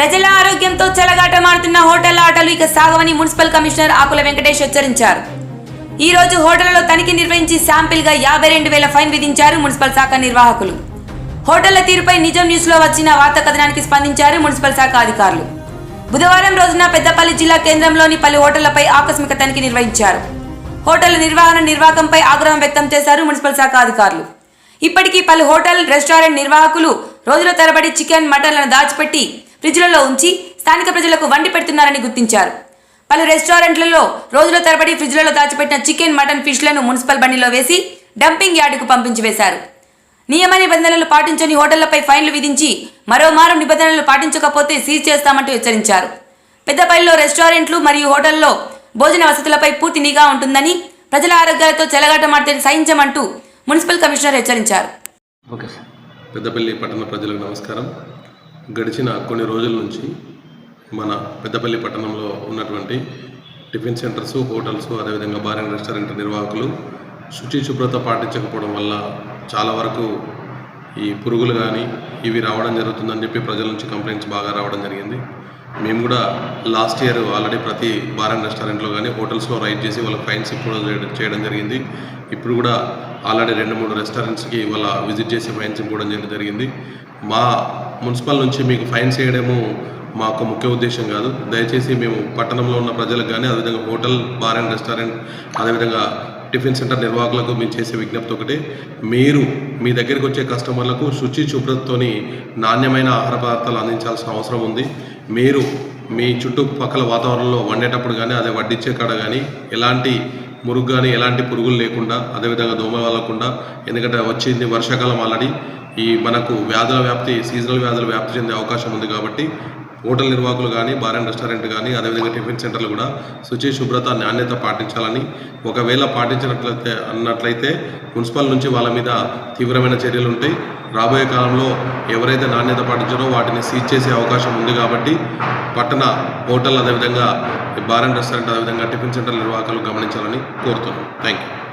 ప్రజల ఆరోగ్యంతో చెలగాటమాడుతున్న హోటల్ ఆటలు ఇక సాగవని మున్సిపల్ కమిషనర్ ఆకుల వెంకటేష్ హెచ్చరించారు. ఈ రోజు హోటళ్ళలో తనిఖీ నిర్వహించి శాంపిల్గా యాభై రెండు వేల ఫైన్ విధించారు మున్సిపల్ శాఖ నిర్వాహకులు. హోటళ్ళ తీరుపై నిజం న్యూస్లో వచ్చిన వార్త కథనానికి స్పందించారు మున్సిపల్ శాఖ అధికారులు. బుధవారం రోజున పెద్దపల్లి జిల్లా కేంద్రంలోని పలు హోటళ్ళపై ఆకస్మిక తనిఖీ నిర్వహించారు. హోటళ్ళ నిర్వహణ నిర్వాహకంపై ఆగ్రహం వ్యక్తం చేశారు మున్సిపల్ శాఖ అధికారులు. ఇప్పటికీ పలు హోటల్ రెస్టారెంట్ నిర్వాహకులు రోజుల తరబడి చికెన్ మటన్లను దాచిపెట్టి ఫ్రిడ్జ్లలో ఉంచి స్థానిక ప్రజలకు వండి పెడుతున్నారని గుర్తించారు. పలు రెస్టారెంట్లలో రోజుల తరబడి ఫ్రిడ్జ్లలో దాచిపెట్టిన చికెన్ మటన్ ఫిష్లను మున్సిపల్ బండిలో వేసి డంపింగ్ యార్డుకు పంపించి వేశారు. నియమ నిబంధనలు పాటించని హోటళ్ళపై ఫైన్లు విధించి మరోమారు నిబంధనలు పాటించకపోతే సీజ్ చేస్తామంటూ హెచ్చరించారు. పెద్దపల్లిలో రెస్టారెంట్లు మరియు హోటల్లో భోజన వసతులపై పూర్తి నిఘా ఉంటుందని ప్రజల ఆరోగ్యాలతో చెలగాటమాడితే సహించమంటూ మున్సిపల్ కమిషనర్ హెచ్చరించారు. Okay sir. పెద్దపల్లి పట్టణ ప్రజలకు నమస్కారం. గడిచిన కొన్ని రోజుల నుంచి మన పెద్దపల్లి పట్టణంలో ఉన్నటువంటి టిఫిన్ సెంటర్స్ హోటల్స్ అదేవిధంగా బార్ అండ్ రెస్టారెంట్ నిర్వాహకులు శుచి శుభ్రత పాటించకపోవడం వల్ల చాలా వరకు ఈ పురుగులు కానీ ఇవి రావడం జరుగుతుందని చెప్పి ప్రజల నుంచి కంప్లైంట్స్ బాగా రావడం జరిగింది. మేము కూడా లాస్ట్ ఇయర్ ఆల్రెడీ ప్రతి బార్ అండ్ రెస్టారెంట్లో కానీ హోటల్స్లో రైడ్ చేసి వాళ్ళకి ఫైన్స్ ఇప్పుడు చేయడం- చేయడం జరిగింది. ఇప్పుడు కూడా ఆల్రెడీ రెండు మూడు రెస్టారెంట్స్కి ఇవాళ విజిట్ చేసి ఫైన్స్ ఇవ్వడం చేయడం జరిగింది. మా మున్సిపల్ నుంచి మీకు ఫైన్స్ వేయడము మా యొక్క ముఖ్య ఉద్దేశం కాదు. దయచేసి మేము పట్టణంలో ఉన్న ప్రజలకు కానీ అదేవిధంగా హోటల్ బార్ అండ్ రెస్టారెంట్ అదేవిధంగా టిఫిన్ సెంటర్ నిర్వాహకులకు మేము చేసే విజ్ఞప్తి ఒకటే. మీరు మీ దగ్గరికి వచ్చే కస్టమర్లకు శుచి శుభ్రతతోని నాణ్యమైన ఆహార పదార్థాలు అందించాల్సిన అవసరం ఉంది. మీరు మీ చుట్టుపక్కల వాతావరణంలో వండేటప్పుడు కానీ అదే వడ్డించే కాడ కానీ ఎలాంటి మురుగు కానీ ఎలాంటి పురుగులు లేకుండా అదేవిధంగా దోమ వాళ్ళకుండా ఎందుకంటే వచ్చింది వర్షాకాలం ఆల్రెడీ ఈ మనకు వ్యాధుల వ్యాప్తి సీజనల్ వ్యాధుల వ్యాప్తి చెందే అవకాశం ఉంది కాబట్టి హోటల్ నిర్వాహకులు కానీ బార్ అండ్ రెస్టారెంట్ కానీ అదేవిధంగా టిఫిన్ సెంటర్లు కూడా శుచి శుభ్రత నాణ్యత పాటించాలని. ఒకవేళ పాటించినట్లయితే అన్నట్లయితే మున్సిపల్ నుంచి వాళ్ళ మీద తీవ్రమైన చర్యలు ఉంటాయి. రాబోయే కాలంలో ఎవరైతే నాణ్యత పాటించారో వాటిని సీజ్ చేసే అవకాశం ఉంది కాబట్టి పట్టణ హోటల్ అదేవిధంగా బార్ అండ్ రెస్టారెంట్ అదేవిధంగా టిఫిన్ సెంటర్ నిర్వాహకులు గమనించాలని కోరుతున్నాం. Thank you